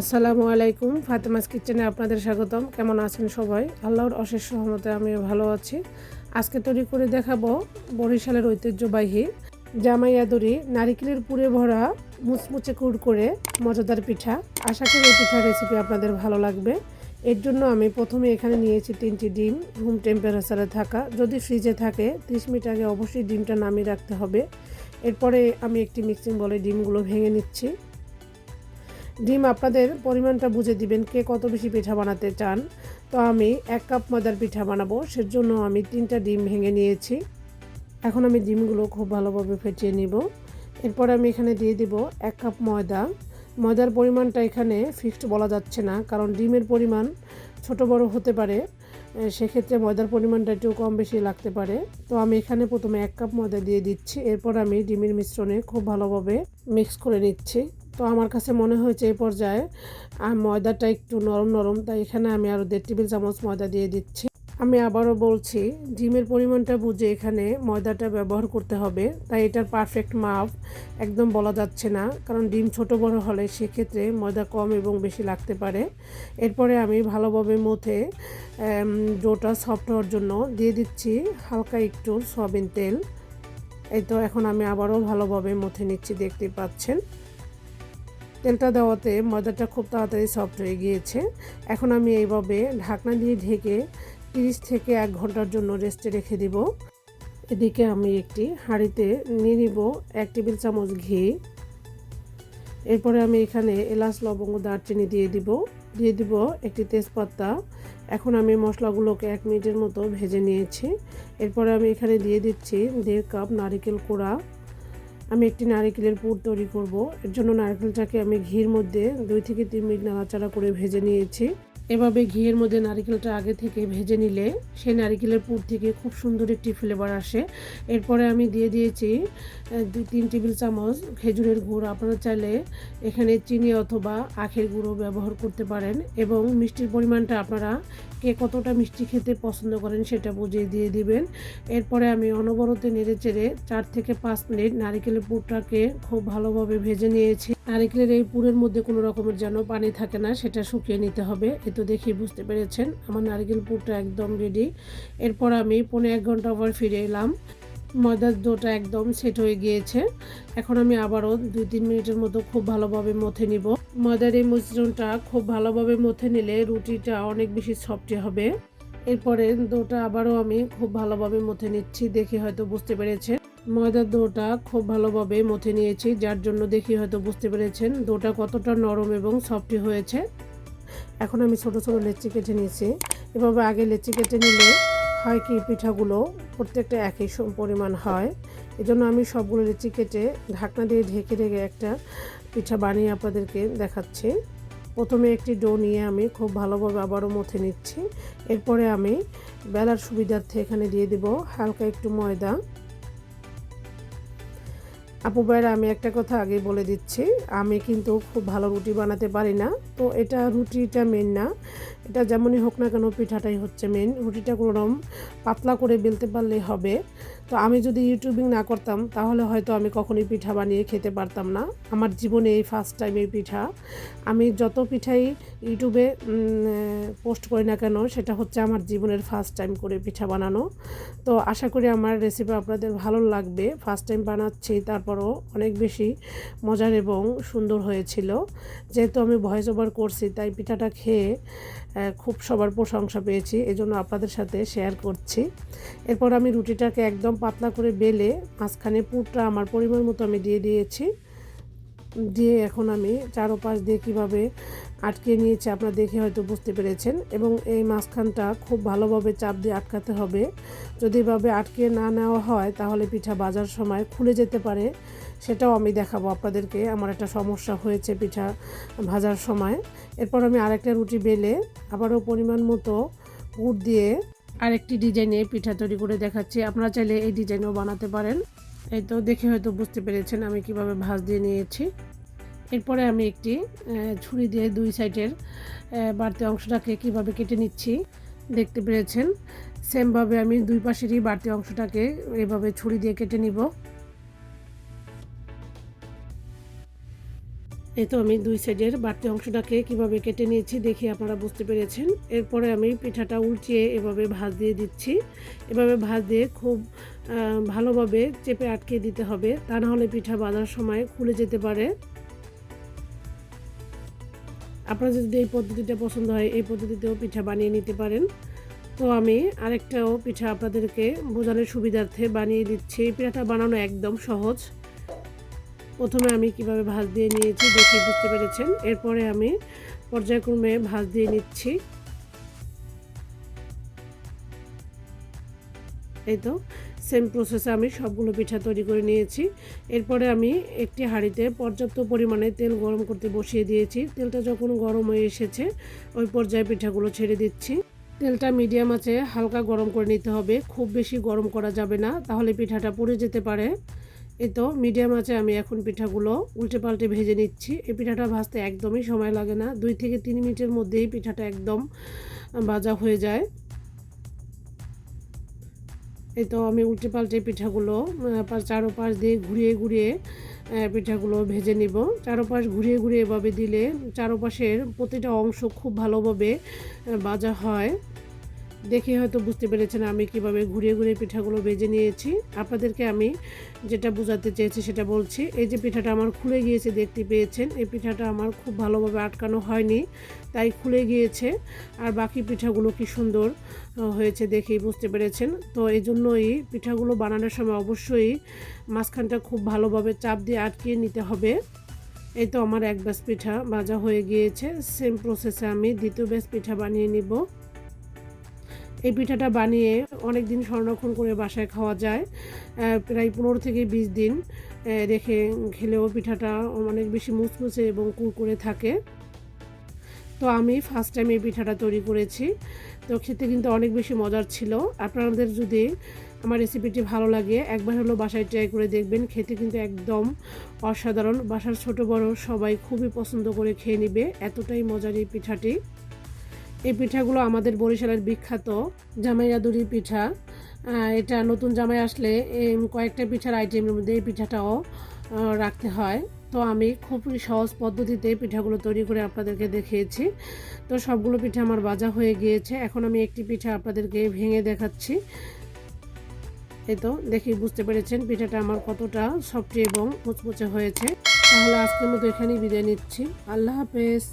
আসসালামু আলাইকুম, ফাতেমাস কিচেনে আপনাদের স্বাগতম। কেমন আছেন সবাই? আল্লাহর অশেষ সহমতে আমি ভালো আছি। আজকে তৈরি করে দেখাবো বরিশালের ঐতিহ্যবাহী জামাইয়াদুরি নারিকেলের পুরে ভরা মুচমুচে কুড় করে মজাদার পিঠা। আশা করি এই পিঠার রেসিপি আপনাদের ভালো লাগবে। এর জন্য আমি প্রথমে এখানে নিয়েছি তিনটি ডিম রুম টেম্পারেচারে থাকা। যদি ফ্রিজে থাকে 30 মিনিট আগে অবশ্যই ডিমটা নামিয়ে রাখতে হবে। এরপরে আমি একটি মিক্সিং বলে ডিমগুলো ভেঙে নিচ্ছি। ডিম আপনাদের পরিমাণটা বুঝে দিবেন কে কত বেশি পিঠা বানাতে চান। তো আমি এক কাপ ময়দার পিঠা বানাবো, সেজন্য আমি তিনটা ডিম ভেঙে নিয়েছি। এখন আমি ডিমগুলো খুব ভালোভাবে ফেটিয়ে নিব। এরপর আমি এখানে দিয়ে দিব এক কাপ ময়দা। ময়দার পরিমাণটা এখানে ফিক্সড বলা যাচ্ছে না, কারণ ডিমের পরিমাণ ছোট বড় হতে পারে। সেক্ষেত্রে ময়দার পরিমাণটা একটু কম বেশি লাগতে পারে। তো আমি এখানে প্রথমে এক কাপ ময়দা দিয়ে দিচ্ছি, এরপর আমি ডিমের মিশ্রণে খুব ভালোভাবে মিক্স করে নিচ্ছি। তো আমার কাছে মনে হয়েছে এই পর্যায়ে ময়দাটা একটু নরম নরম। তাই এখানে আমি আরও দেড় টেবিল চামচ ময়দা দিয়ে দিচ্ছি। আমি আবারও বলছি, ডিমের পরিমাণটা বুঝে এখানে ময়দাটা ব্যবহার করতে হবে। তাই এটার পারফেক্ট মাপ একদম বলা যাচ্ছে না। কারণ ডিম ছোট বড় হলে সেক্ষেত্রে ময়দা কম এবং বেশি লাগতে পারে। এরপরে আমি ভালোভাবে মথে ডোটা সফট হওয়ার জন্য দিয়ে দিচ্ছি হালকা একটু সয়াবিন তেল। এই তো এখন আমি আবারও ভালোভাবে মথে নিচ্ছি, দেখতে পাচ্ছেন। তেলটা দেওয়াতে ময়দাটা খুব তাড়াতাড়ি সফট হয়ে গিয়েছে। এখন আমি এইভাবে ঢাকনা দিয়ে ঢেকে তিরিশ থেকে এক ঘণ্টার জন্য রেস্টে রেখে দিব। এদিকে আমি একটি হাঁড়িতে নিয়ে নিব এক টেবিল চামচ ঘি। এরপরে আমি এখানে এলাচ, লবঙ্গ, দারচিনি দিয়ে দিব। দিয়ে দিব একটি তেজপাতা। এখন আমি মশলাগুলোকে এক মিনিটের মতো ভেজে নিয়েছি। এরপরে আমি এখানে দিয়ে দিচ্ছি দেড় কাপ নারিকেল কোড়া। আমি একটি নারিকেলের পুর তৈরি করব। এর জন্য নারকেলটাকে আমি ঘির মধ্যে দুই থেকে তিন মিনিট নাড়াচাড়া করে ভেজে নিয়েছি। এভাবে ঘিয়ের মধ্যে নারিকেলটা আগে থেকে ভেজে নিলে সেই নারিকেলের পুর থেকে খুব সুন্দর একটি ফ্লেভার আসে। এরপরে আমি দিয়ে দিয়েছি দুই, তিন টেবিল চামচ খেজুরের গুড়। আপনারা চাইলে এখানে চিনি অথবা আখের গুঁড়ো ব্যবহার করতে পারেন এবং মিষ্টির পরিমাণটা আপনারা কে কতটা মিষ্টি খেতে পছন্দ করেন সেটা বুঝিয়ে দিয়ে দিবেন। এরপরে আমি অনবরতে নেড়ে চেড়ে চার থেকে পাঁচ মিনিট নারিকেলের পুরটাকে খুব ভালোভাবে ভেজে নিয়েছি। নারিকেলের এই পুরের মধ্যে কোনো রকমের যেন পানি থাকে না, সেটা শুকিয়ে নিতে হবে। এ তো দেখি বুঝতে পেরেছেন, আমার নারিকেল পুরটা একদম রেডি এরপর আমি পনেরো এক ঘণ্টা পর ফিরে এলাম। ময়দার ডোটা একদম সেট হয়ে গিয়েছে। এখন আমি আবারও দুই তিন মিনিটের মতো খুব ভালোভাবে মথে নিব। ময়দার এই মিশ্রণটা খুব ভালোভাবে মথে নিলে রুটিটা অনেক বেশি সফটি হবে। এরপরে দোটা আবারও আমি খুব ভালোভাবে মথে নিচ্ছি, দেখে হয়তো বুঝতে পেরেছেন। ময়দার দোটা খুব ভালোভাবে মথে নিয়েছি, যার জন্য দেখি হয়তো বুঝতে পেরেছেন দোটা কতটা নরম এবং সফটি হয়েছে। এখন আমি ছোট ছোট লেচি কেটে নিয়েছি। এভাবে আগে লেচি কেটে নিলে হয় কি, পিঠাগুলো প্রত্যেকটা একই পরিমাণ হয়। এজন্য আমি সবগুলো লেচি কেটে ঢাকনা দিয়ে ঢেকে ঢেকে একটা পিঠা বানিয়ে আপনাদেরকে দেখাচ্ছি। প্রথমে একটি ডো নিয়ে আমি খুব ভালোভাবে আবারও মথে নিচ্ছি। এরপরে আমি বেলার সুবিধার্থে এখানে দিয়ে দিব হালকা একটু ময়দা। আপু ভাইরা আমি একটা কথা আগে বলে দিচ্ছি। আমি কিন্তু খুব ভালো রুটি বানাতে পারি না। তো এটা রুটিটা মেন না। এটা যেমনই হোক না কেন পিঠাটাই হচ্ছে মেন রুটিটা কোনোরকম পাতলা করে বেলতে পারলেই হবে। তো আমি যদি ইউটিউবিং না করতাম, তাহলে হয়তো আমি কখনোই পিঠা বানিয়ে খেতে পারতাম না। আমার জীবনে এই ফার্স্ট টাইম এই পিঠা। আমি যত পিঠাই ইউটিউবে পোস্ট করি না কেন, সেটা হচ্ছে আমার জীবনের ফার্স্ট টাইম করে পিঠা বানানো। তো আশা করি আমার রেসিপি আপনাদের ভালো লাগবে। ফার্স্ট টাইম বানাচ্ছি, তারপরও অনেক বেশি মজার এবং সুন্দর হয়েছিল। যেহেতু আমি ভয়েস ওভার করছি, তাই পিঠাটা খেয়ে খুব সবার প্রশংসা পেয়েছি, এজন্য আপনাদের সাথে শেয়ার করছি। এরপর আমি রুটিটাকে একদম পাতলা করে বেলে মাঝখানে পুরটা আমার পরিমাণ মতো আমি দিয়ে দিয়েছি। দিয়ে এখন আমি চারোপাশ দিয়ে কীভাবে আটকে নিয়েছি আপনারা দেখে হয়তো বুঝতে পেরেছেন, এবং এই মাঝখানটা খুব ভালোভাবে চাপ দিয়ে আটকাতে হবে। যদি এভাবে আটকে না নেওয়া হয়, তাহলে পিঠা বাজার সময় খুলে যেতে পারে। সেটাও আমি দেখাবো আপনাদেরকে। আমার একটা সমস্যা হয়েছে পিঠা ভাজার সময়। এরপর আমি আরেকটা রুটি বেলে আবারও পরিমাণ মতো পুর দিয়ে আরেকটি ডিজাইনে পিঠা তৈরি করে দেখাচ্ছি। আপনারা চাইলে এই ডিজাইনও বানাতে পারেন। এই তো দেখে হয়তো বুঝতে পেরেছেন আমি কীভাবে ভাজ দিয়ে নিয়েছি। এরপরে আমি একটি ছুরি দিয়ে দুই সাইডের বাড়তি অংশটাকে কীভাবে কেটে নিচ্ছি দেখতে পেরেছেন। সেমভাবে আমি দুই পাশেরই বাড়তি অংশটাকে এভাবে ছুরি দিয়ে কেটে নিব। এই তো আমি দুই সাইডের বাড়তি অংশটাকে কীভাবে কেটে নিয়েছি দেখে আপনারা বুঝতে পেরেছেন। এরপরে আমি পিঠাটা উল্টিয়ে এভাবে ভাজ দিয়ে দিচ্ছি। এভাবে ভাজ দিয়ে খুব ভালোভাবে চেপে আটকে দিতে হবে। তা না হলে পিঠা বাঁধার সময় খুলে যেতে পারে। আপনাদের যদি এই পদ্ধতিটা পছন্দ হয়, এই পদ্ধতিতেও পিঠা বানিয়ে নিতে পারেন। তো আমি আরেকটাও পিঠা আপনাদেরকে বোঝানোর সুবিধার্থে বানিয়ে দিচ্ছি। এই পিঠাটা বানানো একদম সহজ। প্রথমে আমি কীভাবে ভাজ দিয়ে নিয়েছি দেখে বুঝতে পেরেছেন। এরপরে আমি পর্যায়ক্রমে ভাজ দিয়ে নিচ্ছি। এই তো সেম প্রসেসে আমি সবগুলো পিঠা তৈরি করে নিয়েছি। এরপরে আমি একটি হাঁড়িতে পর্যাপ্ত পরিমাণে তেল গরম করতে বসিয়ে দিয়েছি। তেলটা যখন গরম হয়ে এসেছে, ওই পর্যায়ে পিঠাগুলো ছেড়ে দিচ্ছি। তেলটা মিডিয়াম আছে, হালকা গরম করে নিতে হবে। খুব বেশি গরম করা যাবে না, তাহলে পিঠাটা পুড়ে যেতে পারে। এই তো মিডিয়াম আছে, আমি এখন পিঠাগুলো উল্টে পাল্টে ভেজে নিচ্ছি। এই পিঠাটা ভাজতে একদমই সময় লাগে না। দুই থেকে তিন মিনিটের মধ্যেই পিঠাটা একদম ভাজা হয়ে যায়। এই তো, আমি উল্টে পাল্টে পিঠাগুলো চারোপাশ দিয়ে ঘুরিয়ে ঘুরিয়ে পিঠাগুলো ভেজে নিব। চারোপাশ ঘুরিয়ে ঘুরিয়ে এভাবে দিলে চারোপাশের প্রতিটা অংশ খুব ভালোভাবে ভাজা হয়। দেখে হয়তো বুঝতে পেরেছেন আমি কীভাবে ঘুরিয়ে ঘুরিয়ে পিঠাগুলো ভেজে নিয়েছি। আপনাদেরকে আমি যেটা বোঝাতে চেয়েছি সেটা বলছি। এই যে পিঠাটা আমার খুলে গিয়েছে, দেখতে পেয়েছেন। এই পিঠাটা আমার খুব ভালোভাবে আটকানো হয়নি, তাই খুলে গিয়েছে। আর বাকি পিঠাগুলো কি সুন্দর হয়েছে দেখেই বুঝতে পেরেছেন। তো এই জন্যই পিঠাগুলো বানানোর সময় অবশ্যই মাঝখানটা খুব ভালোভাবে চাপ দিয়ে আটকিয়ে নিতে হবে। এই তো আমার এক ব্যাস পিঠা ভাজা হয়ে গিয়েছে। সেম প্রসেসে আমি দ্বিতীয় ব্যাস পিঠা বানিয়ে নিব। এই পিঠাটা বানিয়ে অনেক দিন সংরক্ষণ করে বাসায় খাওয়া যায় প্রায় পনেরো থেকে বিশ দিন রেখে খেলেও পিঠাটা অনেক বেশি মুচমুচে এবং কুরকুরে থাকে। তো আমি ফার্স্ট টাইম এই পিঠাটা তৈরি করেছি। তো খেতে কিন্তু অনেক বেশি মজার ছিল। আপনাদের যদি আমার রেসিপিটি ভালো লাগে, একবার হলো বাসায় ট্রাই করে দেখবেন। খেতে কিন্তু একদম অসাধারণ। বাসার ছোট বড় সবাই খুবই পছন্দ করে খেয়ে নেবে। এতটাই মজার এই পিঠাটি। এই পিঠাগুলো আমাদের বরিশালের বিখ্যাত জামাইয়াদুরি পিঠা। এটা নতুন জামাই আসলে কয়েকটা পিঠার আইটেমের মধ্যে এই পিঠাটাও রাখতে হয়। তো আমি খুবই সহজ পদ্ধতিতে পিঠাগুলো তৈরি করে আপনাদেরকে দেখিয়েছি। তো সবগুলো পিঠা আমার বাজা হয়ে গিয়েছে। এখন আমি একটি পিঠা আপনাদেরকে ভেঙে দেখাচ্ছি। এই তো, দেখি বুঝতে পেরেছেন পিঠাটা আমার কতটা সফট এবং মুচমুচে হয়েছে। তাহলে আজকের মতো এখানেই বিদায় নিচ্ছি। আল্লাহ হাফেজ।